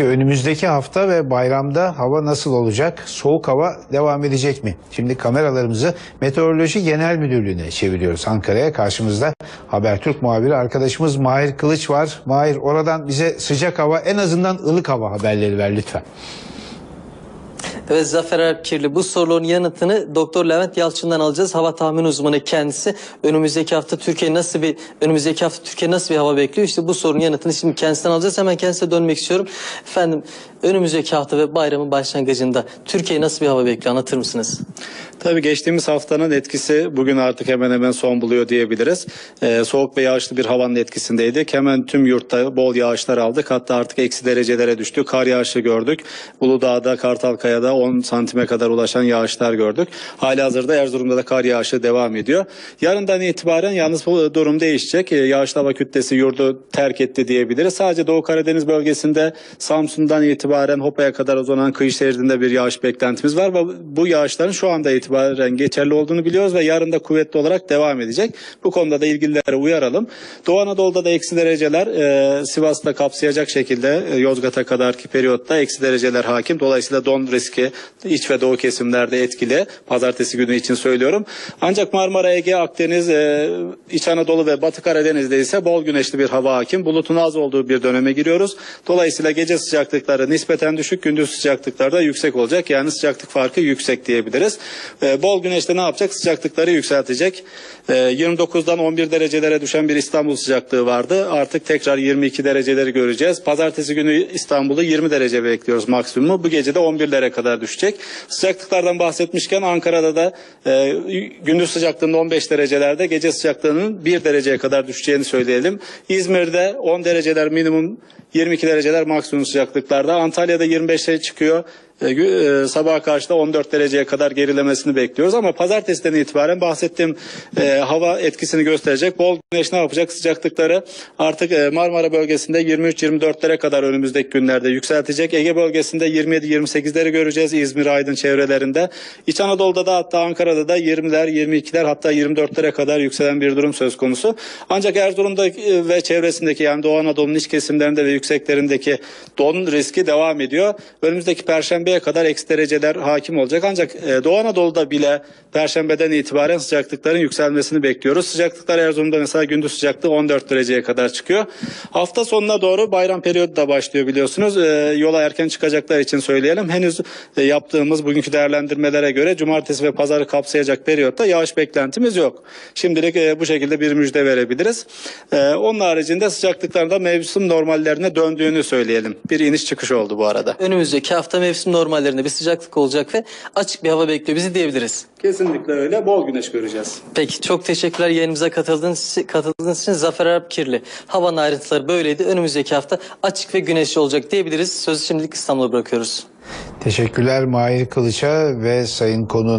Peki önümüzdeki hafta ve bayramda hava nasıl olacak? Soğuk hava devam edecek mi? Şimdi kameralarımızı Meteoroloji Genel Müdürlüğü'ne çeviriyoruz Ankara'ya. Karşımızda Habertürk muhabiri arkadaşımız Mahir Kılıç var. Mahir oradan bize sıcak hava en azından ılık hava haberleri ver lütfen. Evet Zafer Erkirli bu soruların yanıtını Doktor Levent Yalçın'dan alacağız. Hava tahmin uzmanı kendisi. Önümüzdeki hafta Türkiye nasıl bir önümüzdeki hafta Türkiye nasıl bir hava bekliyor? İşte bu sorunun yanıtını şimdi kendisinden alacağız. Hemen kendisine dönmek istiyorum. Efendim önümüzdeki hafta ve bayramın başlangıcında Türkiye nasıl bir hava bekliyor? Anlatır mısınız? Tabii geçtiğimiz haftanın etkisi bugün artık hemen hemen son buluyor diyebiliriz. Ee, soğuk ve yağışlı bir havanın etkisindeydik. Hemen tüm yurtta bol yağışlar aldık. Hatta artık eksi derecelere düştü. Kar yağışı gördük. Uludağ'da, Kartalkaya'da 10 santime kadar ulaşan yağışlar gördük. Hali hazırda Erzurum'da da kar yağışı devam ediyor. Yarından itibaren yalnız bu durum değişecek. Ee, yağışlı hava kütlesi yurdu terk etti diyebiliriz. Sadece Doğu Karadeniz bölgesinde Samsun'dan itibaren Hopa'ya kadar uzanan kıyı şeridinde bir yağış beklentimiz var. Bu yağışların şu anda itibaren geçerli olduğunu biliyoruz ve yarın da kuvvetli olarak devam edecek. Bu konuda da ilgililere uyaralım. Doğu Anadolu'da da eksi dereceler e, Sivas'ta kapsayacak şekilde e, Yozgat'a kadarki periyotta eksi dereceler hakim. Dolayısıyla don riski iç ve doğu kesimlerde etkili. Pazartesi günü için söylüyorum. Ancak Marmara, Ege, Akdeniz, e, İç Anadolu ve Batı Karadeniz'de ise bol güneşli bir hava hakim. Bulutun az olduğu bir döneme giriyoruz. Dolayısıyla gece sıcaklıkları nispeten düşük, gündüz sıcaklıkları da yüksek olacak. Yani sıcaklık farkı yüksek diyebiliriz. E, bol güneşte ne yapacak? Sıcaklıkları yükseltecek. E, 29'dan 11 derecelere düşen bir İstanbul sıcaklığı vardı. Artık tekrar 22 dereceleri göreceğiz. Pazartesi günü İstanbul'u 20 derece bekliyoruz maksimumu. Bu gece de 11'lere kadar düşecek. Sıcaklıklardan bahsetmişken Ankara'da da e, gündüz sıcaklığında 15 derecelerde, gece sıcaklığının 1 dereceye kadar düşeceğini söyleyelim. İzmir'de 10 dereceler minimum 22 dereceler maksimum sıcaklıklarda. Antalya'da 25'e çıkıyor. E, e, sabaha karşı da 14 dereceye kadar gerilemesini bekliyoruz ama pazartesiden itibaren bahsettiğim e, hava etkisini gösterecek. Bol güneş ne yapacak? Sıcaklıkları artık e, Marmara bölgesinde 23-24'lere kadar önümüzdeki günlerde yükseltecek. Ege bölgesinde 27-28'leri göreceğiz İzmir, Aydın çevrelerinde. İç Anadolu'da da hatta Ankara'da da 20'ler, 22'ler hatta 24'lere kadar yükselen bir durum söz konusu. Ancak Erzurum'da e, ve çevresindeki yani Doğu Anadolu'nun iç kesimlerinde ve yükseklerindeki don riski devam ediyor. Önümüzdeki perşembeye kadar eksi dereceler hakim olacak. Ancak e, Doğu Anadolu'da bile perşembeden itibaren sıcaklıkların yükselmesini bekliyoruz. Sıcaklıklar Erzurum'da mesela gündüz sıcaklığı 14 dereceye kadar çıkıyor. Hafta sonuna doğru bayram periyodu da başlıyor biliyorsunuz. E, yola erken çıkacaklar için söyleyelim. Henüz e, yaptığımız bugünkü değerlendirmelere göre cumartesi ve pazarı kapsayacak periyotta yağış beklentimiz yok. Şimdilik e, bu şekilde bir müjde verebiliriz. Onun haricinde sıcaklıklarda mevsim normallerine döndüğünü söyleyelim. Bir iniş çıkış oldu bu arada. Önümüzdeki hafta mevsim normallerinde bir sıcaklık olacak ve açık bir hava bekliyor bizi diyebiliriz. Kesinlikle öyle. Bol güneş göreceğiz. Peki çok teşekkürler yayınımıza katıldığınız, katıldığınız için Zafer Arap Kirli. Havanın ayrıntıları böyleydi. Önümüzdeki hafta açık ve güneşli olacak diyebiliriz. Sözü şimdilik İstanbul'a bırakıyoruz. Teşekkürler Mahir Kılıç'a ve sayın konuğuna.